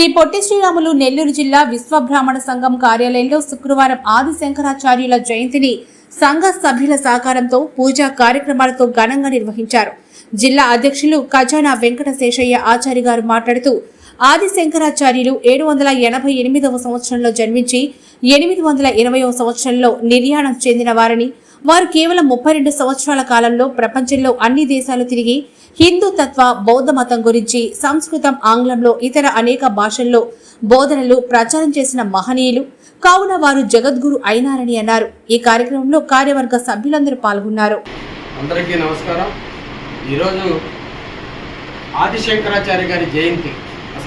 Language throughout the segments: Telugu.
శ్రీ పొట్టి శ్రీరాములు నెల్లూరు జిల్లా విశ్వబ్రాహ్మణ సంఘం కార్యాలయంలో శుక్రవారం ఆది శంకరాచార్యుల జయంతిని సంఘ సభ్యుల సహకారంతో పూజా కార్యక్రమాలతో ఘనంగా నిర్వహించారు. జిల్లా అధ్యక్షులు ఖజానా వెంకట శేషయ్య ఆచారి గారు మాట్లాడుతూ ఆది శంకరాచార్యులు ఏడు వందల ఎనభై ఎనిమిదవ సంవత్సరంలో జన్మించి ఎనిమిది వందల ఇరవయవ సంవత్సరంలో నిర్యాణం చెందిన వారని వారు కేవలం ముప్పై రెండు సంవత్సరాల కాలంలో ప్రపంచంలో అన్ని దేశాలు తిరిగి హిందూతత్వ బౌద్ధ మతం గురించి సంస్కృతం ఆంగ్లంలో ఇతర అనేక భాషల్లో బోధనలు ప్రచారం చేసిన మహనీయులు. కావున వారు జగద్గురు అయినారని అన్నారు. ఈ కార్యక్రమంలో కార్యవర్గ సభ్యులందరూ పాల్గొన్నారు. అందరికీ నమస్కారం. ఈరోజు ఆదిశంకరాచార్య గారి జయంతి.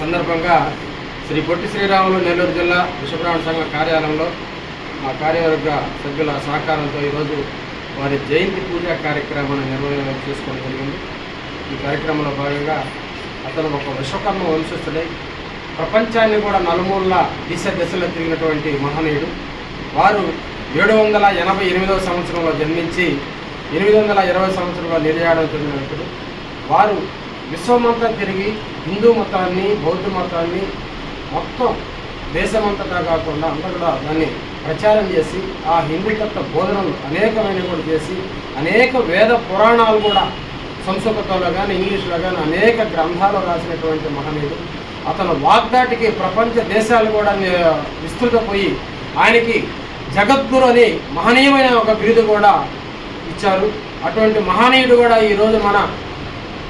సందర్భంగా శ్రీ పొట్టి శ్రీరాములు నెల్లూరు జిల్లా విశ్వబ్రాహ్మణ సంఘ కార్యాలయంలో మా కార్యవర్గ సభ్యుల సహకారంతో ఈరోజు వారి జయంతి పూజా కార్యక్రమాన్ని నిర్వహణ చేసుకోవడం జరిగింది. ఈ కార్యక్రమంలో భాగంగా అతను ఒక విశ్వకర్మ వంశస్థుడై ప్రపంచాన్ని కూడా నలుమూల దిశ దిశలో తిరిగినటువంటి మహనీయుడు. వారు ఏడు వందల ఎనభై ఎనిమిదవ సంవత్సరంలో జన్మించి ఎనిమిది వందల ఇరవై సంవత్సరంలో నిర్యాణం చెందిన వారు విశ్వమంతా తిరిగి హిందూ మతాన్ని బౌద్ధ మతాన్ని మొత్తం దేశమంతటా కాకుండా అంతా కూడా దాన్ని ప్రచారం చేసి ఆ హిందూతత్వ బోధనలు అనేకమైన కూడా చేసి అనేక వేద పురాణాలు కూడా సంస్కృతంలో కానీ ఇంగ్లీష్లో కానీ అనేక గ్రంథాలు రాసినటువంటి మహనీయుడు. అతను వాగ్దాటికి ప్రపంచ దేశాలు కూడా విస్తృతపోయి ఆయనకి జగద్గురు అని మహనీయమైన ఒక బిరుదు కూడా ఇచ్చారు. అటువంటి మహనీయుడు కూడా ఈరోజు మన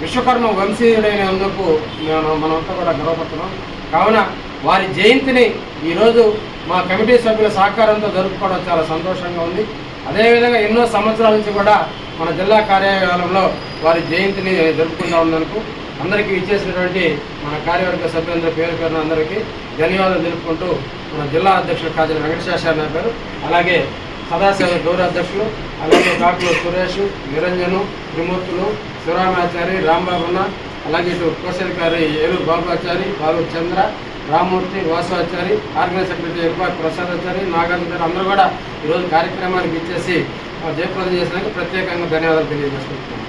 విశ్వకర్మ వంశీయుడైనందుకు మనం మనమంతా కూడా గర్వపడుతున్నాం. కావున వారి జయంతిని ఈరోజు మా కమిటీ సభ్యుల సహకారంతో జరుపుకోవడం చాలా సంతోషంగా ఉంది. అదేవిధంగా ఎన్నో సంవత్సరాల నుంచి కూడా మన జిల్లా కార్యాలయంలో వారి జయంతిని జరుపుకుంటా ఉన్నందుకు అందరికీ ఇచ్చేసినటువంటి మన కార్యవర్గ సభ్యులందరి పేరు పేరున అందరికీ ధన్యవాదాలు తెలుపుకుంటూ మన జిల్లా అధ్యక్షుడు కాజల వెంకటేశ్వర గారు అలాగే సదాశివ గౌరవ అధ్యక్షులు అలాగే కాకులు సురేష్ నిరంజను త్రిమూర్తులు శివరామాచారి రాంబాబున్న అలాగే ఇటు కోశాధికారి ఏలూరు బాబాచారి బాలు చంద్ర రామ్మూర్తి వాసవాచారి ఆర్గనైజ్ సెక్రటరీ ప్రసాద్ ప్రసాదాచారి నాగార్జున గారు అందరూ కూడా ఈరోజు కార్యక్రమానికి ఇచ్చేసి జయప్రదం చేసినందుకు ప్రత్యేకంగా ధన్యవాదాలు తెలియజేసుకుంటున్నాను